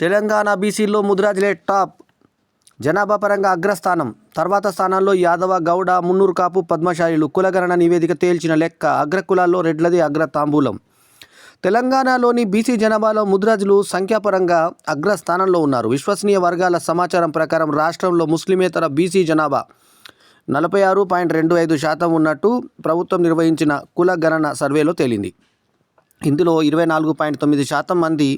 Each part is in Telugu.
తెలంగాణ బీసీలో ముదిరాజులే టాప్. జనాభా పరంగా అగ్రస్థానం. తర్వాత స్థానాల్లో యాదవ గౌడ మున్నూరు కాపు పద్మశాలీలు కులగణన నివేదిక తేల్చిన లెక్క అగ్రకులాల్లో రెడ్లది అగ్ర తాంబూలం తెలంగాణలోని బీసీ జనాభాలో ముద్రాజులు సంఖ్యాపరంగా అగ్రస్థానంలో ఉన్నారు. విశ్వసనీయ వర్గాల సమాచారం ప్రకారం రాష్ట్రంలో ముస్లిమేతర బీసీ జనాభా నలభై ఆరు పాయింట్ రెండు ఐదు శాతం ఉన్నట్టు ప్రభుత్వం నిర్వహించిన కుల గణన సర్వేలో తేలింది. ఇందులో ఇరవై నాలుగు పాయింట్ తొమ్మిది శాతం మంది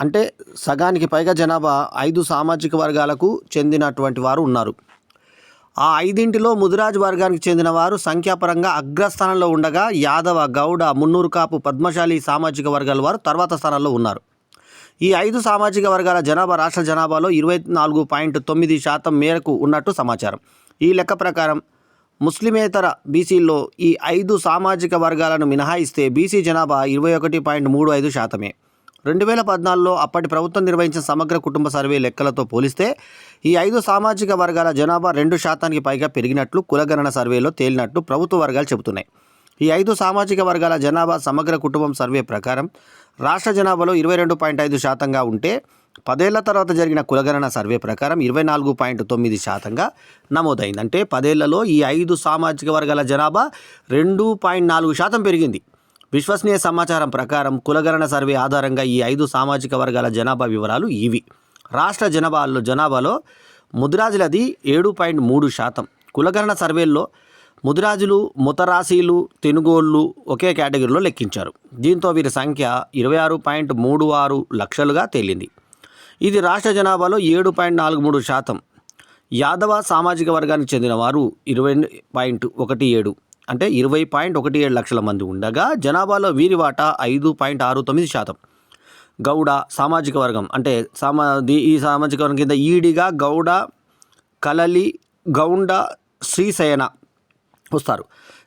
అంటే సగానికి పైగా జనాభా ఐదు సామాజిక వర్గాలకు చెందినటువంటి వారు ఉన్నారు. ఆ ఐదింటిలో ముదిరాజ్ వర్గానికి చెందిన వారు సంఖ్యాపరంగా అగ్రస్థానంలో ఉండగా యాదవ గౌడ మున్నూరు కాపు పద్మశాలి సామాజిక వర్గాల వారు తర్వాత స్థానంలో ఉన్నారు. ఈ ఐదు సామాజిక వర్గాల జనాభా రాష్ట్ర జనాభాలో ఇరవై నాలుగు పాయింట్ తొమ్మిది శాతం మేరకు ఉన్నట్టు సమాచారం. ఈ లెక్క ప్రకారం ముస్లిమేతర బీసీల్లో ఈ ఐదు సామాజిక వర్గాలను మినహాయిస్తే బీసీ జనాభా ఇరవై ఒకటి పాయింట్ మూడు ఐదు శాతమే. రెండు వేల పద్నాలుగులో అప్పటి ప్రభుత్వం నిర్వహించిన సమగ్ర కుటుంబ సర్వే లెక్కలతో పోలిస్తే ఈ ఐదు సామాజిక వర్గాల జనాభా రెండు శాతానికి పైగా పెరిగినట్లు కులగణన సర్వేలో తేలినట్లు ప్రభుత్వ వర్గాలు చెబుతున్నాయి. ఈ ఐదు సామాజిక వర్గాల జనాభా సమగ్ర కుటుంబం సర్వే ప్రకారం రాష్ట్ర జనాభాలో ఇరవై రెండు పాయింట్ ఐదు శాతంగా ఉంటే పదేళ్ళ తర్వాత జరిగిన కులగణన సర్వే ప్రకారం ఇరవై నాలుగు పాయింట్ తొమ్మిది శాతంగా నమోదైంది. అంటే పదేళ్ళలో ఈ ఐదు సామాజిక వర్గాల జనాభా రెండు పాయింట్ నాలుగు శాతం పెరిగింది. విశ్వసనీయ సమాచారం ప్రకారం కులగణన సర్వే ఆధారంగా ఈ ఐదు సామాజిక వర్గాల జనాభా వివరాలు ఇవి. రాష్ట్ర జనాభాలో జనాభాలో ముదిరాజులది ఏడు పాయింట్ మూడు శాతం. కులగణన సర్వేల్లో ముదిరాజులు ముతరాశీలు తెనుగోళ్ళు ఒకే కేటగిరీలో లెక్కించారు. దీంతో వీరి సంఖ్య ఇరవై ఆరు పాయింట్ మూడు ఆరు లక్షలుగా తేలింది. ఇది రాష్ట్ర జనాభాలో ఏడు పాయింట్ నాలుగు మూడు శాతం. యాదవ సామాజిక వర్గానికి చెందిన వారు ఇరవై పాయింట్ ఒకటి ఏడు. అంటే ఇరవై పాయింట్ ఒకటి ఏడు లక్షల మంది ఉండగా జనాభాలో వీరి వాటా ఐదు పాయింట్ ఆరు తొమ్మిది శాతం. గౌడ సామాజిక వర్గం అంటే సామా ది- ఈ సామాజిక వర్గం కింద ఈడిగా గౌడ కలలి గౌండ శ్రీశయన వస్తారు.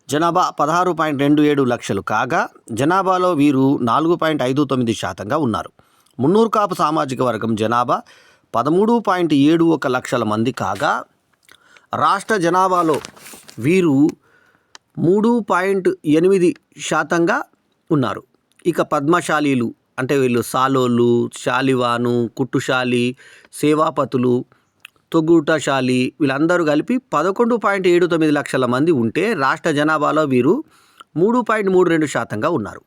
జనాభా పదహారు పాయింట్ రెండు ఏడు లక్షలు కాగా జనాభాలో వీరు నాలుగు పాయింట్ ఐదు తొమ్మిది శాతంగా ఉన్నారు. మున్నూరు కాపు సామాజిక వర్గం జనాభా పదమూడు పాయింట్ ఏడు ఒక లక్షల మంది కాగా రాష్ట్ర జనాభాలో వీరు మూడు పాయింట్ ఎనిమిది శాతంగా ఉన్నారు. ఇక పద్మశాలీలు అంటే వీళ్ళు సాలోళ్ళు శాలివాను కుట్టుశాలి సేవాపతులు తొగుటశాలి వీళ్ళందరూ కలిపి పదకొండు పాయింట్ ఏడు తొమ్మిది లక్షల మంది ఉంటే రాష్ట్ర జనాభాలో వీరు మూడు పాయింట్ మూడు రెండు శాతంగా ఉన్నారు.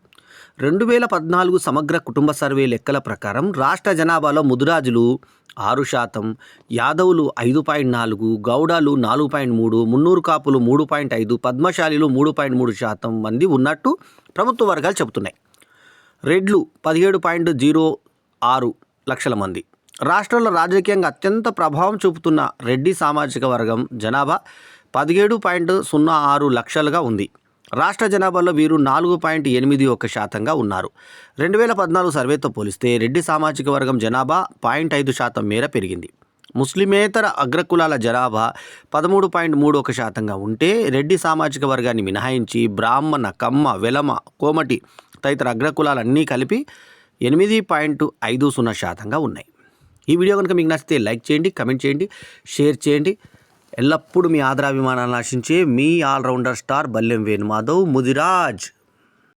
రెండు వేల పద్నాలుగు సమగ్ర కుటుంబ సర్వే లెక్కల ప్రకారం రాష్ట్ర జనాభాలో ముదురాజులు ఆరు శాతం యాదవులు ఐదు పాయింట్ నాలుగు గౌడాలు నాలుగు పాయింట్ మూడు మున్నూరు కాపులు మూడు పాయింట్ ఐదు పద్మశాలిలు మూడు పాయింట్ మూడు శాతం మంది ఉన్నట్టు ప్రభుత్వ వర్గాలు చెబుతున్నాయి. రెడ్లు పదిహేడు పాయింట్ జీరో ఆరు లక్షల మంది. రాష్ట్రంలో రాజకీయంగా అత్యంత ప్రభావం చూపుతున్న రెడ్డి సామాజిక వర్గం జనాభా పదిహేడు పాయింట్ సున్నా ఆరు లక్షలుగా ఉంది. రాష్ట్ర జనాభాలో వీరు నాలుగు పాయింట్ ఎనిమిది ఒక శాతంగా ఉన్నారు. రెండు వేల పద్నాలుగు సర్వేతో పోలిస్తే రెడ్డి సామాజిక వర్గం జనాభా పాయింట్ ఐదు శాతం మేర పెరిగింది. ముస్లిమేతర అగ్రకులాల జనాభా పదమూడు పాయింట్ మూడు ఒక శాతంగా ఉంటే రెడ్డి సామాజిక వర్గాన్ని మినహాయించి బ్రాహ్మణ కమ్మ వెలమ కోమటి తదితర అగ్రకులాలన్నీ కలిపి ఎనిమిది పాయింట్ ఐదు సున్నా శాతంగా ఉన్నాయి. ఈ వీడియో కనుక మీకు నచ్చితే లైక్ చేయండి కమెంట్ చేయండి షేర్ చేయండి. ఎల్లప్పుడూ మీ ఆదరాభిమానాలను ఆశించే మీ ఆల్రౌండర్ స్టార్ బల్లెం వేణుమాధవ్ ముదిరాజ్.